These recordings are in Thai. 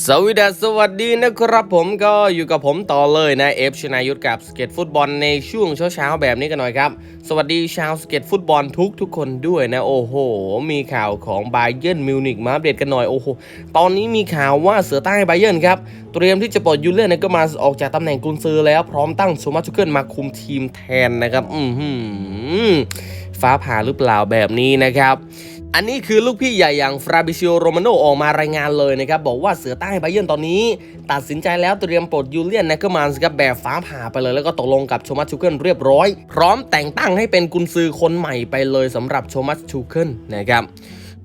สวัสดีสวัสดีนะครับผมก็อยู่กับผมต่อเลยนะเอฟชนายุทธกับสเก็ตฟุตบอลในช่วงเช้าๆแบบนี้กันหน่อยครับ สวัสดีชาวสเก็ตฟุตบอลทุกทุกคนด้วยนะ โอ้โห มีข่าวของไบเยนมิวนิกมาอัปเดตกันหน่อยโอ้โห ตอนนี้มีข่าวว่าเสือใต้ไบเยนครับ เตรียมที่จะปลดยูเลียนก็มาออกจากตำแหน่งกุนซือแล้วพร้อมตั้งโชมัสชุเกิลมาคุมทีมแทนนะครับ อือหือ ฟ้าผ่าหรือเปล่าแบบนี้นะครับอันนี้คือลูกพี่ใหญ่อย่างฟราบิซิโอโรมาโนออกมารายงานเลยนะครับ บอกว่าเสือใต้ไบเยนตอนนี้ ตัดสินใจแล้วเตรียมปลดยูเลียนแนกเกอร์มันส์ครับแบบฟ้าผ่าไปเลย แล้วก็ตกลงกับโชมัสชูเกิลเรียบร้อย พร้อมแต่งตั้งให้เป็นกุนซือคนใหม่ไปเลยสำหรับโชมัสชูเกิลนะครับ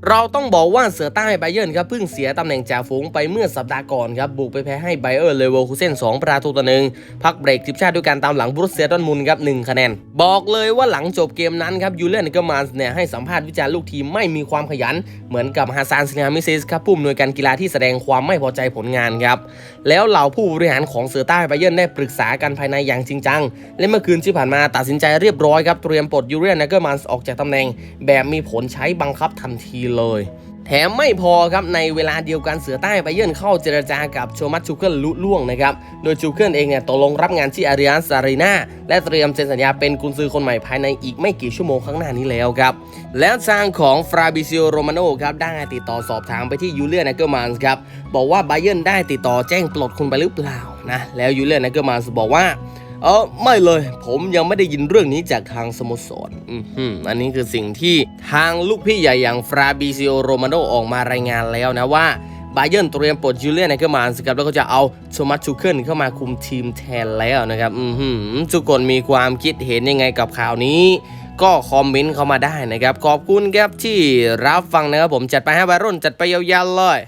เราต้องบอกว่าเสือใต้ไบเยร์นครับเพิ่งเสียตำแหน่งจ่าฝูงไปเมื่อสัปดาห์ก่อนครับบุกไปแพ้ให้ไบเออร์เลเวลคูเซน2 ประตูต่อหนึ่งพักเบรกทีมชาติด้วยการตามหลังบรุสเซียดอนมุนครับ1คะแนน บอกเลยว่าหลังจบเกมนั้นครับยูเลียนก็มาเนี่ยให้สัมภาษณ์วิจารณ์ลูกทีมไม่มีความขยัน เหมือนกับฮาซานซิงฮามิซิสครับผู้อำนวยการกีฬาที่แสดงความไม่พอใจผลงานครับแล้วเหล่าผู้บริหารของเสือใต้ไบเยร์นได้ปรึกษากันภายในอย่างจริงจังและเมื่อคืนที่ผ่านมาตัดสินใจเรียบร้อยครับเตรียมปลดยูเลนก็มาออกจากตำแหน่ง แบบมีผลใช้บังคับทันทีเลย แถมไม่พอครับในเวลาเดียวกันเสือใต้ไปเยื่นเข้าเจรจากับโชมัตชูเคิลลุล่วงนะครับ โดยชูเคิลเองเนี่ยตกลงรับงานที่อาริอันซารีนาและเตรียมเซ็นสัญญาเป็นกุนซือคนใหม่ภายในอีกไม่กี่ชั่วโมงข้างหน้านี้แล้วครับ แล้วทางของฟราบิซิโอโรมาโนครับได้ติดต่อสอบถามไปที่ยูเลียนเนเกอร์มานส์ครับบอกว่าไบเยร์นได้ติดต่อแจ้งปลดคุณไปหรือเปล่านะแล้วยูเลียนเนเกอร์มานส์บอกว่า เออไม่เลย ผมยังไม่ได้ยินเรื่องนี้จากทางสโมสรอือหืออันนี้คือสิ่งที่ทางลูกพี่ใหญ่อย่างฟราบิซิโอโรมาโนออกมารายงานแล้วนะว่าบาเยิร์นเตรียมปลดยูเลียนไนเกอร์มานสครับแล้วก็จะเอาโชมัตชูเคิลเข้ามาคุมทีมแทนแล้วนะครับอือหือทุกคนมีความคิดเห็นยังไงกับข่าวนี้ ก็คอมเมนต์เข้ามาได้นะครับ ขอบคุณครับที่รับฟังนะครับผมจัดไปให้วัยรุ่นจัดไปยาวๆเลย